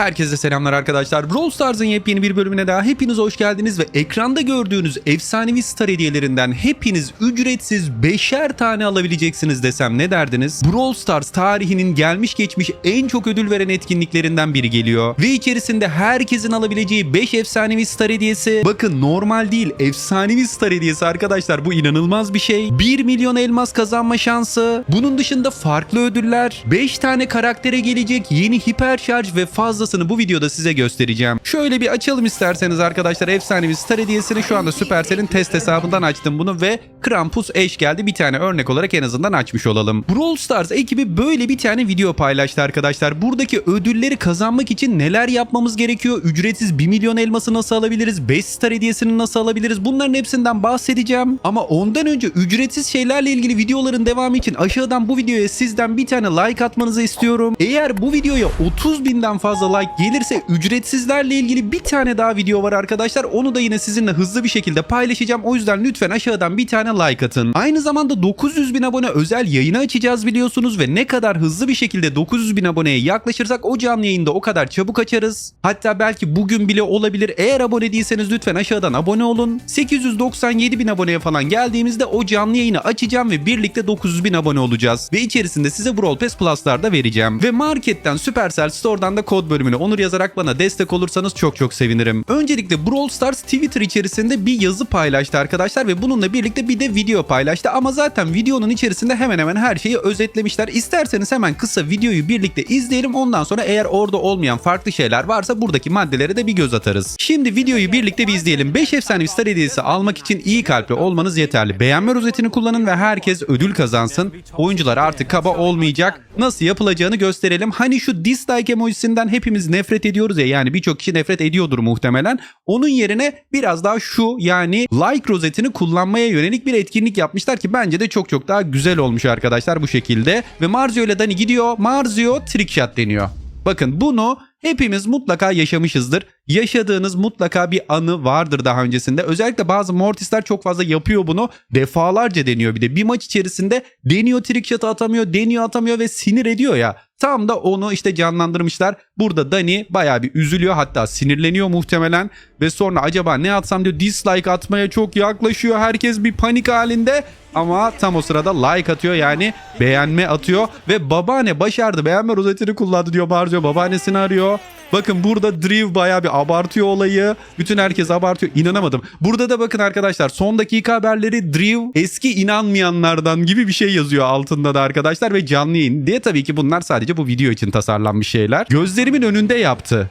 Herkese selamlar arkadaşlar. Brawl Stars'ın yepyeni bir bölümüne daha hepiniz hoş geldiniz ve ekranda gördüğünüz efsanevi star hediyelerinden hepiniz ücretsiz beşer tane alabileceksiniz desem ne derdiniz? Brawl Stars tarihinin gelmiş geçmiş en çok ödül veren etkinliklerinden biri geliyor. Ve içerisinde herkesin alabileceği 5 efsanevi star hediyesi. Bakın normal değil efsanevi star hediyesi arkadaşlar bu inanılmaz bir şey. 1 milyon elmas kazanma şansı. Bunun dışında farklı ödüller. 5 tane karaktere gelecek yeni hiper şarj ve fazlasını bu videoda size göstereceğim. Şöyle bir açalım isterseniz arkadaşlar efsanevi star hediyesini şu anda Supercell'in test hesabından açtım bunu ve Krampus eş geldi bir tane örnek olarak en azından açmış olalım. Brawl Stars ekibi böyle bir tane video paylaştı arkadaşlar. Buradaki ödülleri kazanmak için neler yapmamız gerekiyor? Ücretsiz 1 milyon elması nasıl alabiliriz? 5 star hediyesini nasıl alabiliriz? Bunların hepsinden bahsedeceğim. Ama ondan önce ücretsiz şeylerle ilgili videoların devamı için aşağıdan bu videoya sizden bir tane like atmanızı istiyorum. Eğer bu videoya 30 binden fazla like gelirse ücretsizlerle ilgili bir tane daha video var arkadaşlar. Onu da yine sizinle hızlı bir şekilde paylaşacağım. O yüzden lütfen aşağıdan bir tane like atın. Aynı zamanda 900 bin abone özel yayını açacağız biliyorsunuz ve ne kadar hızlı bir şekilde 900 bin aboneye yaklaşırsak o canlı yayında o kadar çabuk açarız. Hatta belki bugün bile olabilir. Eğer abone değilseniz lütfen aşağıdan abone olun. 897 bin aboneye falan geldiğimizde o canlı yayını açacağım ve birlikte 900 bin abone olacağız. Ve içerisinde size Brawl Pass Plus'lar da vereceğim. Ve marketten Supercell Store'dan da kod bölümüne onur yazarak bana destek olursanız çok çok sevinirim. Öncelikle Brawl Stars Twitter içerisinde bir yazı paylaştı arkadaşlar ve bununla birlikte bir de video paylaştı. Ama zaten videonun içerisinde hemen hemen her şeyi özetlemişler. İsterseniz hemen kısa videoyu birlikte izleyelim. Ondan sonra eğer orada olmayan farklı şeyler varsa buradaki maddelere de bir göz atarız. Şimdi videoyu birlikte bir izleyelim. 5 efsanevi star hediyesi almak için iyi kalpli olmanız yeterli. Beğenme rozetini kullanın ve herkes ödül kazansın. Oyuncular artık kaba olmayacak. Nasıl yapılacağını gösterelim. Hani şu dislike emojisinden hepimiz nefret ediyoruz ya yani birçok kişi nefret ediyordur muhtemelen. Onun yerine biraz daha şu yani like rozetini kullanmaya yönelik bir etkinlik yapmışlar ki bence de çok çok daha güzel olmuş arkadaşlar bu şekilde. Ve Marzio ile Dani gidiyor. Marzio trick shot deniyor. Bakın bunu hepimiz mutlaka yaşamışızdır. Yaşadığınız mutlaka bir anı vardır daha öncesinde. Özellikle bazı Mortis'ler çok fazla yapıyor bunu. Defalarca deniyor bir de. Bir maç içerisinde deniyor trick shot atamıyor, deniyor atamıyor ve sinir ediyor ya. Tam da onu işte canlandırmışlar. Burada Dani bayağı bir üzülüyor hatta sinirleniyor muhtemelen. Ve sonra acaba ne atsam diyor dislike atmaya çok yaklaşıyor. Herkes bir panik halinde. Ama tam o sırada like atıyor yani beğenme atıyor. Ve babaanne başardı beğenme rozetini kullandı diyor Barco. Babaannesini arıyor. Bakın burada Driv bayağı bir abartıyor olayı. Bütün herkes abartıyor. İnanamadım. Burada da bakın arkadaşlar son dakika haberleri Driv eski inanmayanlardan gibi bir şey yazıyor altında da arkadaşlar ve canlı yayın diye tabii ki bunlar sadece bu video için tasarlanmış şeyler. Gözlerimin önünde yaptı.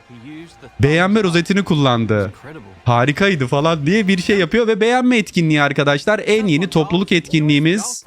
Beğenme rozetini kullandı. Harikaydı falan diye bir şey yapıyor ve beğenme etkinliği arkadaşlar en yeni topluluk etkinliğimiz.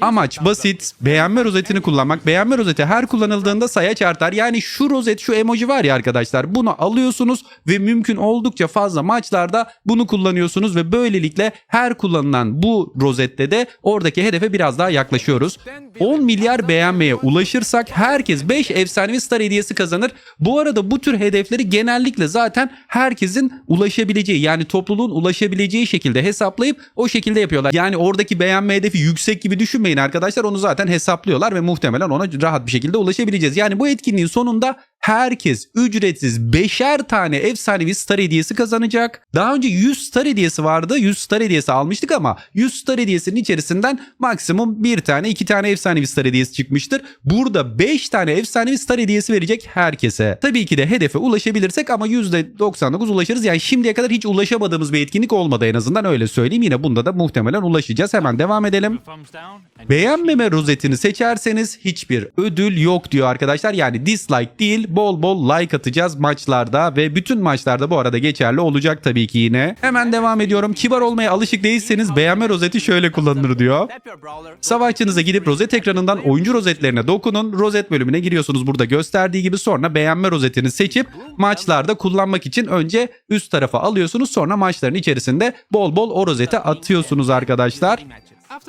Amaç basit. Beğenme rozetini kullanmak. Beğenme rozeti her kullanıldığında sayaç artar. Yani şu rozet, şu emoji var ya arkadaşlar. Bunu alıyorsunuz ve mümkün oldukça fazla maçlarda bunu kullanıyorsunuz ve böylelikle her kullanılan bu rozette de oradaki hedefe biraz daha yaklaşıyoruz. 10 milyar beğenmeye ulaşırsak herkes 5 efsanevi star hediyesi kazanır. Bu arada bu tür hedefleri genellikle zaten herkesin ulaşabileceği yani topluluğun ulaşabileceği şekilde hesaplayıp o şekilde yapıyorlar. Yani oradaki beğenme hedefi yüksek gibi düşünmeyin arkadaşlar. Onu zaten hesaplıyorlar ve muhtemelen ona rahat bir şekilde ulaşabileceğiz. Yani bu etkinliğin sonunda herkes ücretsiz beşer tane efsanevi star hediyesi kazanacak. Daha önce 100 star hediyesi vardı. 100 star hediyesi almıştık ama 100 star hediyesinin içerisinden maksimum bir tane iki tane efsanevi star hediyesi çıkmıştır. Burada 5 tane efsanevi star hediyesi verecek herkese. Tabii ki de hedefe ulaşabilirsek ama %99 ulaşırız. Yani şimdiye kadar hiç ulaşamadığımız bir etkinlik olmadı en azından öyle söyleyeyim. Yine bunda da muhtemelen ulaşacağız. Hemen devam edelim. Beğenmeme rozetini seçerseniz hiçbir ödül yok diyor arkadaşlar. Yani dislike değil bol bol like atacağız maçlarda ve bütün maçlarda bu arada geçerli olacak tabii ki yine. Hemen devam ediyorum. Kibar olmaya alışık değilseniz beğenme rozeti şöyle kullanılır diyor. Savaşçınıza gidip rozet ekranından oyuncu rozetlerine dokunun. Rozet bölümüne giriyorsunuz burada gösterdiği gibi sonra beğenme rozetini seçip maçlarda kullanmak için önce üst tarafa alıyorsunuz sonra maçların içerisinde bol bol o rozete atıyorsunuz arkadaşlar.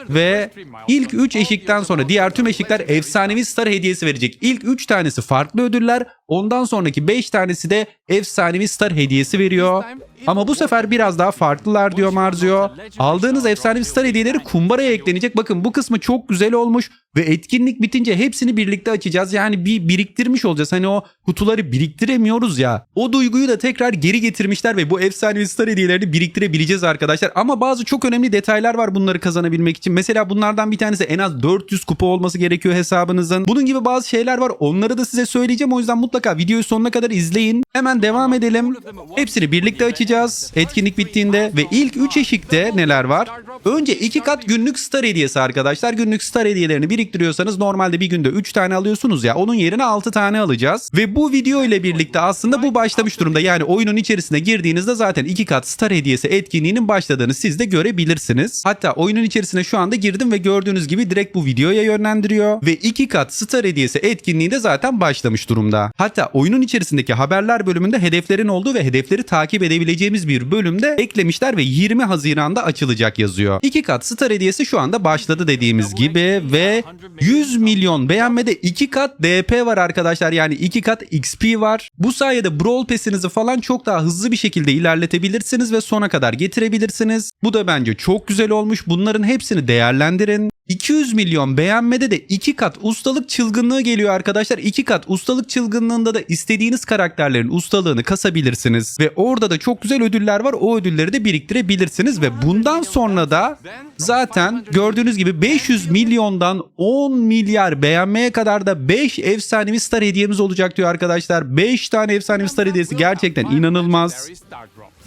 Ve ilk 3 eşikten sonra diğer tüm eşikler efsanevi star hediyesi verecek. İlk 3 tanesi farklı ödüller, Ondan sonraki 5 tanesi de efsanevi star hediyesi veriyor. Ama bu sefer biraz daha farklılar diyor Marzio. Aldığınız efsanevi star hediyeleri kumbaraya eklenecek. Bakın bu kısmı çok güzel olmuş ve etkinlik bitince hepsini birlikte açacağız. Yani bir biriktirmiş olacağız. Hani o kutuları biriktiremiyoruz ya. O duyguyu da tekrar geri getirmişler ve bu efsanevi star hediyelerini biriktirebileceğiz arkadaşlar. Ama bazı çok önemli detaylar var bunları kazanabilmek için. Mesela bunlardan bir tanesi en az 400 kupa olması gerekiyor hesabınızın. Bunun gibi bazı şeyler var. Onları da size söyleyeceğim. O yüzden mutlaka videoyu sonuna kadar izleyin. Hemen devam edelim. Hepsini birlikte açacağız etkinlik bittiğinde ve ilk 3 eşikte neler var? Önce 2 kat günlük star hediyesi arkadaşlar. Günlük star hediyelerini biriktiriyorsanız normalde bir günde 3 tane alıyorsunuz ya. Onun yerine 6 tane alacağız. Ve bu video ile birlikte aslında bu başlamış durumda. Yani oyunun içerisine girdiğinizde zaten 2 kat star hediyesi etkinliğinin başladığını siz de görebilirsiniz. Hatta oyunun içerisine şu anda girdim ve gördüğünüz gibi direkt bu videoya yönlendiriyor. Ve 2 kat star hediyesi etkinliği de zaten başlamış durumda. Hatta oyunun içerisindeki haberler bölümünde hedeflerin olduğu ve hedefleri takip edebileceğimiz bir bölümde eklemişler ve 20 Haziran'da açılacak yazıyor. 2 kat star hediyesi şu anda başladı dediğimiz gibi ve 100 milyon beğenmede 2 kat DP var arkadaşlar. Yani 2 kat XP var. Bu sayede Brawl Pass'inizi falan çok daha hızlı bir şekilde ilerletebilirsiniz ve sona kadar getirebilirsiniz. Bu da bence çok güzel olmuş. Bunların hepsini değerlendirin. 200 milyon beğenmede de 2 kat ustalık çılgınlığı geliyor arkadaşlar. 2 kat ustalık çılgınlığında da istediğiniz karakterlerin ustalığını kasabilirsiniz. Ve orada da çok güzel ödüller var. O ödülleri de biriktirebilirsiniz. Ve bundan sonra da zaten gördüğünüz gibi 500 milyondan 10 milyar beğenmeye kadar da 5 efsanevi star hediyemiz olacak diyor arkadaşlar. 5 tane efsanevi star hediyesi gerçekten inanılmaz.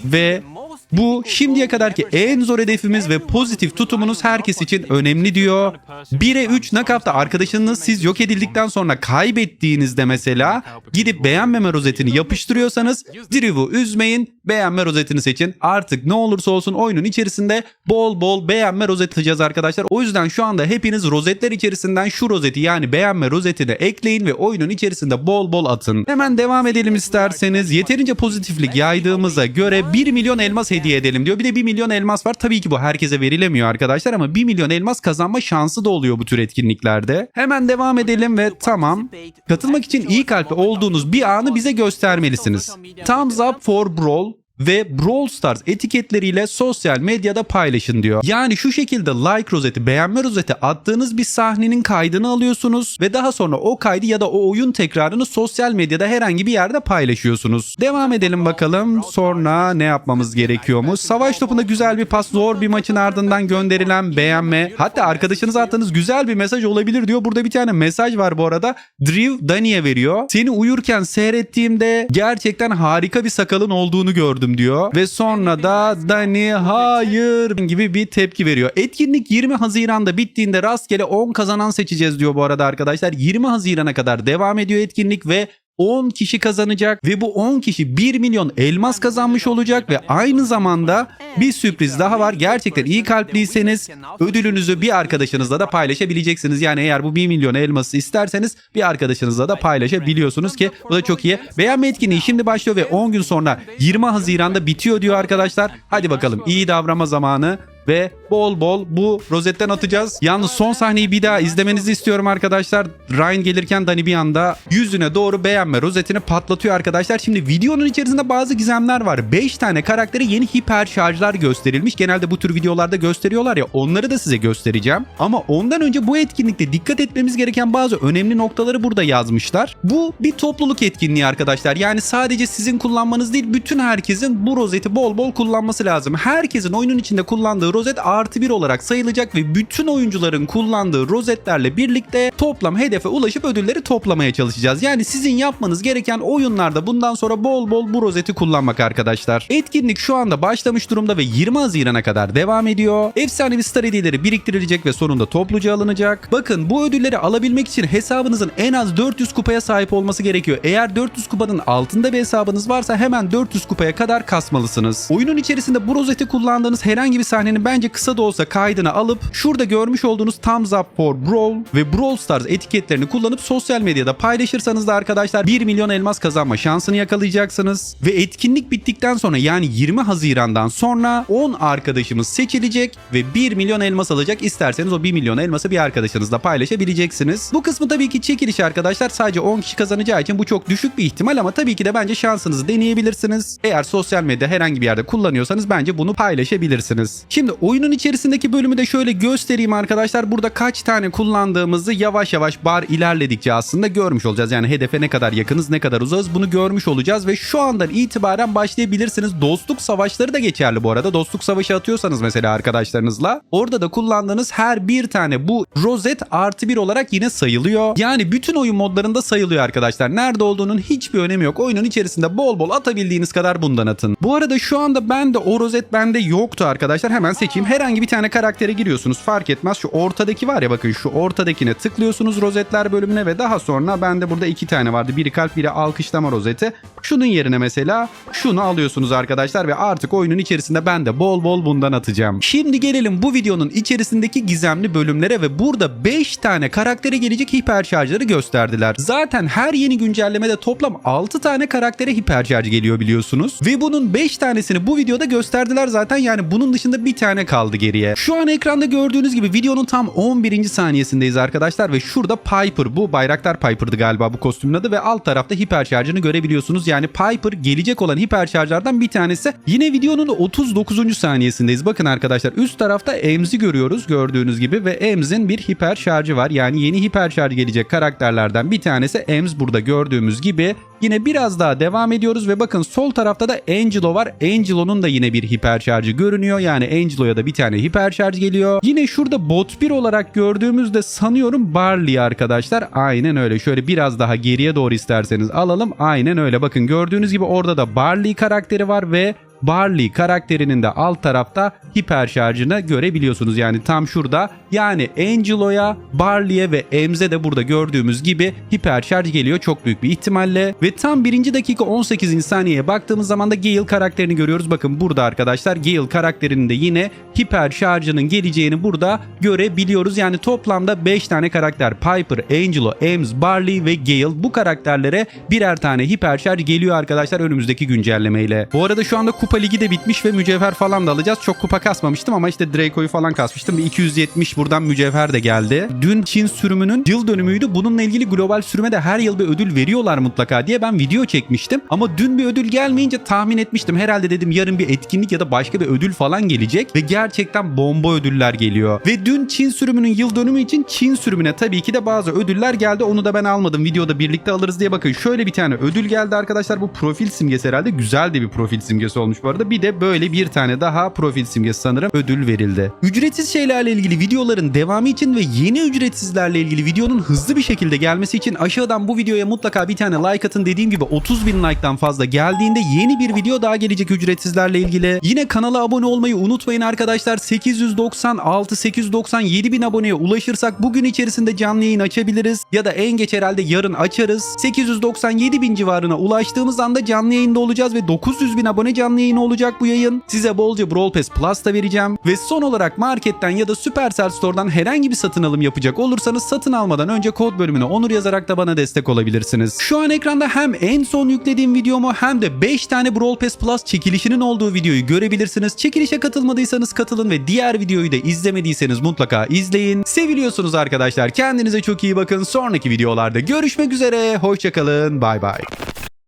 Ve bu şimdiye kadarki en zor hedefimiz ve pozitif tutumunuz herkes için önemli diyor. 1'e 3 knockout'ta arkadaşınız siz yok edildikten sonra kaybettiğinizde mesela gidip beğenmeme rozetini yapıştırıyorsanız Drew'u üzmeyin beğenme rozetini seçin. Artık ne olursa olsun oyunun içerisinde bol bol beğenme rozeti atacağız arkadaşlar. O yüzden şu anda hepiniz rozetler içerisinden şu rozeti yani beğenme rozetini ekleyin ve oyunun içerisinde bol bol atın. Hemen devam edelim isterseniz. Yeterince pozitiflik yaydığımıza göre 1 milyon elmas hediye edelim diyor. Bir de 1 milyon elmas var. Tabii ki bu herkese verilemiyor arkadaşlar ama 1 milyon elmas kazanma şansı da oluyor bu tür etkinliklerde. Hemen devam edelim ve tamam. Katılmak için iyi kalpli olduğunuz bir anı bize göstermelisiniz. Thumbs up for Brawl ve Brawl Stars etiketleriyle sosyal medyada paylaşın diyor. Yani şu şekilde like rozeti, beğenme rozeti attığınız bir sahnenin kaydını alıyorsunuz ve daha sonra o kaydı ya da o oyun tekrarını sosyal medyada herhangi bir yerde paylaşıyorsunuz. Devam edelim bakalım. Sonra ne yapmamız gerekiyormuş? Savaş topunda güzel bir pas, zor bir maçın ardından gönderilen beğenme. Hatta arkadaşınıza attığınız güzel bir mesaj olabilir diyor. Burada bir tane mesaj var bu arada. Drew Dani'ye veriyor. Seni uyurken seyrettiğimde gerçekten harika bir sakalın olduğunu gördüm diyor. Ve sonra da Dani hayır gibi bir tepki veriyor. Etkinlik 20 Haziran'da bittiğinde rastgele 10 kazanan seçeceğiz diyor bu arada arkadaşlar. 20 Haziran'a kadar devam ediyor etkinlik ve 10 kişi kazanacak ve bu 10 kişi 1 milyon elmas kazanmış olacak ve aynı zamanda bir sürpriz daha var. Gerçekten iyi kalpliyseniz ödülünüzü bir arkadaşınızla da paylaşabileceksiniz. Yani eğer bu 1 milyon elması isterseniz bir arkadaşınızla da paylaşabiliyorsunuz ki bu da çok iyi. Beğenme etkinliği şimdi başlıyor ve 10 gün sonra 20 Haziran'da bitiyor diyor arkadaşlar. Hadi bakalım iyi davranma zamanı ve bol bol bu rozetten atacağız. Yalnız son sahneyi bir daha izlemenizi istiyorum arkadaşlar. Ryan gelirken Dani bir anda yüzüne doğru beğenme rozetini patlatıyor arkadaşlar. Şimdi videonun içerisinde bazı gizemler var. 5 tane karaktere yeni hiper şarjlar gösterilmiş. Genelde bu tür videolarda gösteriyorlar ya onları da size göstereceğim. Ama ondan önce bu etkinlikte dikkat etmemiz gereken bazı önemli noktaları burada yazmışlar. Bu bir topluluk etkinliği arkadaşlar. Yani sadece sizin kullanmanız değil bütün herkesin bu rozeti bol bol kullanması lazım. Herkesin oyunun içinde kullandığı rozet artı bir olarak sayılacak ve bütün oyuncuların kullandığı rozetlerle birlikte toplam hedefe ulaşıp ödülleri toplamaya çalışacağız. Yani sizin yapmanız gereken oyunlarda bundan sonra bol bol bu rozeti kullanmak arkadaşlar. Etkinlik şu anda başlamış durumda ve 20 Haziran'a kadar devam ediyor. Efsanevi star hediyeleri biriktirilecek ve sonunda topluca alınacak. Bakın bu ödülleri alabilmek için hesabınızın en az 400 kupaya sahip olması gerekiyor. Eğer 400 kupanın altında bir hesabınız varsa hemen 400 kupaya kadar kasmalısınız. Oyunun içerisinde bu rozeti kullandığınız herhangi bir sahnenin etiketlerini bence kısa da olsa kaydını alıp şurada görmüş olduğunuz Thumbs Up for Brawl ve Brawl Stars etiketlerini kullanıp sosyal medyada paylaşırsanız da arkadaşlar 1 milyon elmas kazanma şansını yakalayacaksınız. Ve etkinlik bittikten sonra yani 20 Haziran'dan sonra 10 arkadaşımız seçilecek ve 1 milyon elmas alacak. İsterseniz o 1 milyon elması bir arkadaşınızla paylaşabileceksiniz. Bu kısmı tabii ki çekiliş arkadaşlar. Sadece 10 kişi kazanacağı için bu çok düşük bir ihtimal ama tabii ki de bence şansınızı deneyebilirsiniz. Eğer sosyal medya herhangi bir yerde kullanıyorsanız bence bunu paylaşabilirsiniz. Şimdi oyunun içerisindeki bölümü de şöyle göstereyim arkadaşlar. Burada kaç tane kullandığımızı yavaş yavaş bar ilerledikçe aslında görmüş olacağız. Yani hedefe ne kadar yakınız ne kadar uzağız bunu görmüş olacağız ve şu andan itibaren başlayabilirsiniz. Dostluk savaşları da geçerli bu arada. Dostluk savaşı atıyorsanız mesela arkadaşlarınızla orada da kullandığınız her bir tane bu rozet artı bir olarak yine sayılıyor. Yani bütün oyun modlarında sayılıyor arkadaşlar. Nerede olduğunun hiçbir önemi yok. Oyunun içerisinde bol bol atabildiğiniz kadar bundan atın. Bu arada şu anda ben de o rozet bende yoktu arkadaşlar. Hemen seçeyim. Herhangi bir tane karaktere giriyorsunuz. Fark etmez. Şu ortadaki var ya bakın şu ortadakine tıklıyorsunuz rozetler bölümüne ve daha sonra bende burada iki tane vardı. Biri kalp biri alkışlama rozeti. Şunun yerine mesela şunu alıyorsunuz arkadaşlar ve artık oyunun içerisinde ben de bol bol bundan atacağım. Şimdi gelelim bu videonun içerisindeki gizemli bölümlere ve burada 5 tane karaktere gelecek hiper şarjları gösterdiler. Zaten her yeni güncellemede toplam 6 tane karaktere hiper şarj geliyor biliyorsunuz. Ve bunun 5 tanesini bu videoda gösterdiler zaten yani bunun dışında bir tane kaldı geriye. Şu an ekranda gördüğünüz gibi videonun tam 11. saniyesindeyiz arkadaşlar ve şurada Piper bu Bayraktar Piper'dı galiba bu kostümün adı ve alt tarafta hiper şarjını görebiliyorsunuz. Yani Piper gelecek olan hiper şarjlardan bir tanesi. Yine videonun 39. saniyesindeyiz. Bakın arkadaşlar üst tarafta Ems'i görüyoruz gördüğünüz gibi ve Ems'in bir hiper şarjı var. Yani yeni hiper şarj gelecek karakterlerden bir tanesi Ems burada gördüğümüz gibi. Yine biraz daha devam ediyoruz ve bakın sol tarafta da Angelo var. Angelo'nun da yine bir hiper şarjı görünüyor. Yani Angelo'ya da bir tane hiper şarj geliyor. Yine şurada bot 1 olarak gördüğümüzde sanıyorum Barley arkadaşlar. Aynen öyle. Şöyle biraz daha geriye doğru isterseniz alalım. Aynen öyle. Bakın gördüğünüz gibi orada da Barley karakteri var ve Barley karakterinin de alt tarafta hiper şarjını görebiliyorsunuz. Yani tam şurada. Yani Angelo'ya, Barley'e ve Ems'e de burada gördüğümüz gibi hiper şarj geliyor çok büyük bir ihtimalle. Ve tam 1. dakika 18. saniyeye baktığımız zaman da Gale karakterini görüyoruz. Bakın burada arkadaşlar Gale karakterinin de yine hiper şarjının geleceğini burada görebiliyoruz. Yani toplamda 5 tane karakter Piper, Angelo, Ems, Barley ve Gale bu karakterlere birer tane hiper şarj geliyor arkadaşlar önümüzdeki güncellemeyle. Bu arada şu anda kupa ligi de bitmiş ve mücevher falan da alacağız. Çok kupa kasmamıştım ama işte Draco'yu falan kasmıştım. Bir 270 buradan mücevher de geldi. Dün Çin sürümünün yıl dönümüydü. Bununla ilgili global sürüme de her yıl bir ödül veriyorlar mutlaka diye ben video çekmiştim. Ama dün bir ödül gelmeyince tahmin etmiştim. Herhalde dedim yarın bir etkinlik ya da başka bir ödül falan gelecek ve gerçekten bomba ödüller geliyor. Ve dün Çin sürümünün yıl dönümü için Çin sürümüne tabii ki de bazı ödüller geldi. Onu da ben almadım. Videoda birlikte alırız diye bakın. Şöyle bir tane ödül geldi arkadaşlar. Bu profil simgesi herhalde. Güzel de bir profil simgesi olmuş bu arada. Bir de böyle bir tane daha profil simgesi sanırım ödül verildi. Ücretsiz şeylerle ilgili videoların devamı için ve yeni ücretsizlerle ilgili videonun hızlı bir şekilde gelmesi için aşağıdan bu videoya mutlaka bir tane like atın. Dediğim gibi 30 bin like'tan fazla geldiğinde yeni bir video daha gelecek ücretsizlerle ilgili. Yine kanala abone olmayı unutmayın arkadaşlar. 896 897 bin aboneye ulaşırsak bugün içerisinde canlı yayın açabiliriz. Ya da en geç herhalde yarın açarız. 897 bin civarına ulaştığımız anda canlı yayında olacağız ve 900 bin abone canlı yayını olacak bu yayın. Size bolca Brawl Pass Plus da vereceğim. Ve son olarak marketten ya da Supercell Store'dan herhangi bir satın alım yapacak olursanız satın almadan önce kod bölümüne onur yazarak da bana destek olabilirsiniz. Şu an ekranda hem en son yüklediğim videomu hem de 5 tane Brawl Pass Plus çekilişinin olduğu videoyu görebilirsiniz. Çekilişe katılmadıysanız katılın ve diğer videoyu da izlemediyseniz mutlaka izleyin. Seviliyorsunuz arkadaşlar. Kendinize çok iyi bakın. Sonraki videolarda görüşmek üzere. Hoşçakalın. Bay bay.